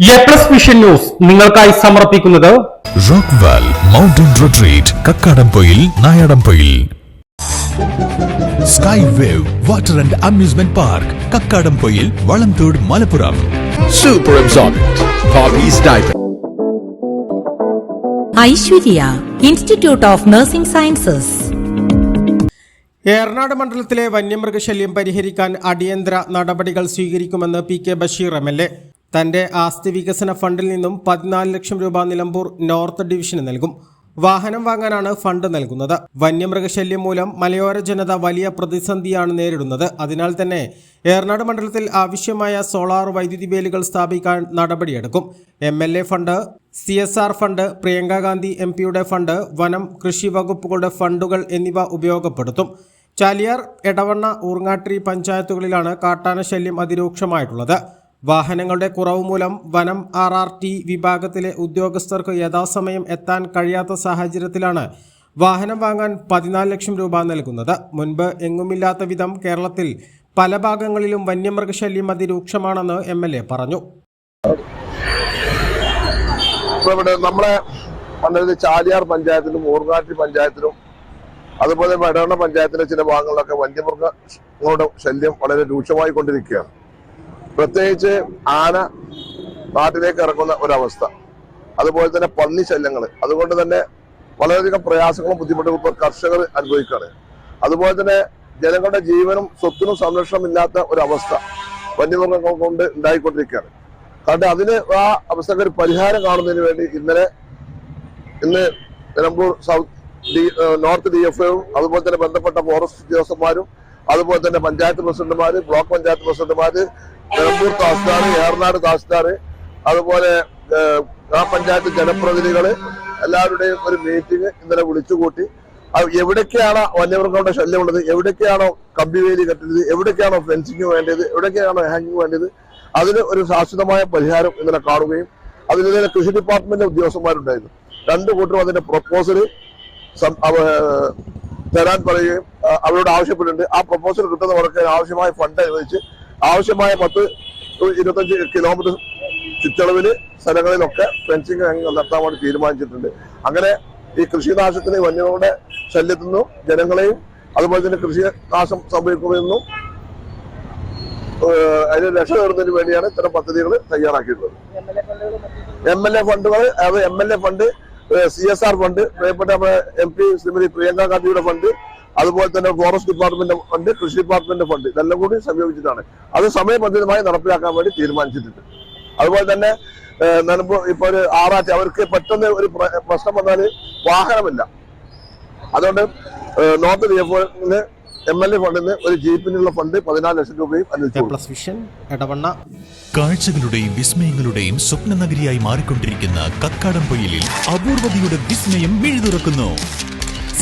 A plus vision news നിങ്ങൾക്കായി സമർപ്പിക്കുന്നത് Rockvale mountain retreat Kakkadampoyil Nayadampoyil. Sky wave water and amusement park Kakkadampoyil Valamthodu Malappuram. Super. Aishwarya institute of nursing sciences Eranad മണ്ഡലത്തിലെ വന്യമൃഗശല്യം പരിഹരിക്കാൻ അടിയന്തര നടപടികൾ സ്വീകരിക്കുമെന്ന് P K Basheer M L A. തന്റെ ആസ്തി വികസന ഫണ്ടിൽ നിന്നും പതിനാല് ലക്ഷം രൂപ നിലമ്പൂർ നോർത്ത് ഡിവിഷന് നൽകും. വാഹനം വാങ്ങാനാണ് ഫണ്ട് നൽകുന്നത്. വന്യമൃഗശല്യം മൂലം മലയോര ജനത വലിയ പ്രതിസന്ധിയാണ് നേരിടുന്നത്. അതിനാൽ തന്നെ ഏർനാട് മണ്ഡലത്തിൽ ആവശ്യമായ സോളാർ വൈദ്യുതി വേലികൾ സ്ഥാപിക്കാൻ നടപടിയെടുക്കും. M L A fund C S R fund Priyanka Gandhi M പിയുടെ ഫണ്ട് വനം കൃഷി വകുപ്പുകളുടെ ഫണ്ടുകൾ എന്നിവ ഉപയോഗപ്പെടുത്തും. ചാലിയാർ എടവണ്ണ ഊർങ്ങാട്ടിരി പഞ്ചായത്തുകളിലാണ് കാട്ടാന ശല്യം അതിരൂക്ഷമായിട്ടുള്ളത്. വാഹനങ്ങളുടെ കുറവ് മൂലം വനം ആർ ആർ ടി വിഭാഗത്തിലെ ഉദ്യോഗസ്ഥർക്ക് യഥാസമയം എത്താൻ കഴിയാത്ത സാഹചര്യത്തിലാണ് വാഹനം വാങ്ങാൻ പതിനാല് ലക്ഷം രൂപ നൽകുന്നത്. മുൻപ് എങ്ങുമില്ലാത്ത വിധം കേരളത്തിൽ പല ഭാഗങ്ങളിലും വന്യമൃഗശല്യം അതിരൂക്ഷമാണെന്ന് എം എൽ എ പറഞ്ഞു. നമ്മളെ ചാലിയാർ പഞ്ചായത്തിലും ഊർങ്ങാട്ടി പഞ്ചായത്തിലും അതുപോലെ വടവണ്ണ പഞ്ചായത്തിലെ ചില ഭാഗങ്ങളിലൊക്കെ വന്യമൃഗങ്ങളുടെ ശല്യം വളരെ രൂക്ഷമായി കൊണ്ടിരിക്കുകയാണ് പ്രത്യേകിച്ച് ആന നാട്ടിലേക്ക് ഇറങ്ങുന്ന ഒരവസ്ഥ. അതുപോലെ തന്നെ പന്നി ശല്യങ്ങൾ. അതുകൊണ്ട് തന്നെ വളരെയധികം പ്രയാസങ്ങളും ബുദ്ധിമുട്ടുകളും ഇപ്പോൾ കർഷകർ അനുഭവിക്കുകയാണ് അതുപോലെ തന്നെ ജനങ്ങളുടെ ജീവനും സ്വത്തിനും സംരക്ഷണം ഇല്ലാത്ത ഒരവസ്ഥ വന്യമൃഗങ്ങൾ കൊണ്ട് ഉണ്ടായിക്കൊണ്ടിരിക്കുകയാണ്. കാരണം അതിന് ആ അവസ്ഥക്ക് ഒരു പരിഹാരം കാണുന്നതിന് വേണ്ടി ഇന്നലെ ഇന്ന് Nilambur south D north D F ഒയും അതുപോലെ തന്നെ ബന്ധപ്പെട്ട ഫോറസ്റ്റ് ഉദ്യോഗസ്ഥന്മാരും അതുപോലെ തന്നെ പഞ്ചായത്ത് പ്രസിഡന്റുമാര് ബ്ലോക്ക് പഞ്ചായത്ത് പ്രസിഡന്റുമാര് നിലമ്പൂർ തഹസിൽദാർ ഏറനാട് തഹസിൽദാർ അതുപോലെ ഗ്രാമപഞ്ചായത്ത് ജനപ്രതിനിധികൾ എല്ലാവരുടെയും ഒരു മീറ്റിംഗ് ഇന്നലെ വിളിച്ചുകൂട്ടി. എവിടൊക്കെയാണ് വന്യമൃഗങ്ങളുടെ ശല്യമുള്ളത്? എവിടൊക്കെയാണോ കമ്പിവേലി കെട്ടുന്നത് എവിടൊക്കെയാണോ ഫെൻസിങ് വേണ്ടത്? എവിടൊക്കെയാണോ ഹാങ്ങിങ് വേണ്ടത്? അതിന് ഒരു ശാശ്വതമായ പരിഹാരം ഇന്നലെ കാണുകയും അതിനെതിരെ കൃഷി ഡിപ്പാർട്ട്മെന്റ് ഉദ്യോഗസ്ഥന്മാരുണ്ടായിരുന്നു. രണ്ടു കൂട്ടരും അതിന്റെ പ്രപ്പോസൽ തരാൻ പറയുകയും അവരോട് ആവശ്യപ്പെട്ടിട്ടുണ്ട്. ആ പ്രപ്പോസൽ കിട്ടുന്നവർക്ക് ആവശ്യമായ ഫണ്ട് അനുവദിച്ച് ആവശ്യമായ പത്ത് ഇരുപത്തഞ്ച് കിലോമീറ്റർ ചുറ്റളവിൽ സ്ഥലങ്ങളിലൊക്കെ ഫെൻസിങ് നടത്താൻ വേണ്ടി തീരുമാനിച്ചിട്ടുണ്ട്. അങ്ങനെ ഈ കൃഷിനാശത്തിന് വന്യങ്ങളുടെ ശല്യത്തിൽ നിന്നും ജനങ്ങളെയും അതുപോലെ തന്നെ കൃഷി നാശം ഏഹ് അതിന് രക്ഷ നേടുന്നതിന് വേണ്ടിയാണ് ഇത്തരം പദ്ധതികൾ തയ്യാറാക്കിയിട്ടുള്ളത്. എം എൽ എ ഫണ്ടുകൾ അതായത് M L A fund C S R fund പ്രിയപ്പെട്ട എം പി ശ്രീമതി പ്രിയങ്ക ഗാന്ധിയുടെ ഫണ്ട് അതുപോലെ തന്നെ ഫോറസ്റ്റ് ഡിപ്പാർട്ട്മെന്റ് ഫണ്ട് കൃഷി ഡിപ്പാർട്ട്മെന്റ് ഫണ്ട് ഇതെല്ലാം കൂടി സംയോജിച്ചിട്ടാണ്. അത് സമയബന്ധിതമായി നടപ്പിലാക്കാൻ വേണ്ടി തീരുമാനിച്ചിട്ടുണ്ട്. അതുപോലെ തന്നെ ഏഹ് നിലമ്പൂർ ഇപ്പൊ ഒരു ആറാറ്റ് അവർക്ക് പെട്ടെന്ന് ഒരു പ്രശ്നം വന്നാൽ വാഹനമില്ല. അതുകൊണ്ട് north D F M L A ഫണ്ടിൽ നിന്ന് ഒരു ജീപ്പിനുള്ള ഫണ്ട് പതിനാല് ലക്ഷം രൂപയും അനുവദിച്ചു. എടവണ്ണ. കാഴ്ചകളുടെയും വിസ്മയങ്ങളുടെയും സ്വപ്ന നഗരിയായി മാറിക്കൊണ്ടിരിക്കുന്ന കക്കാടം പൊയിലിൽ അപൂർവതയുടെ വിസ്മയം മിഴുതുറക്കുന്നു.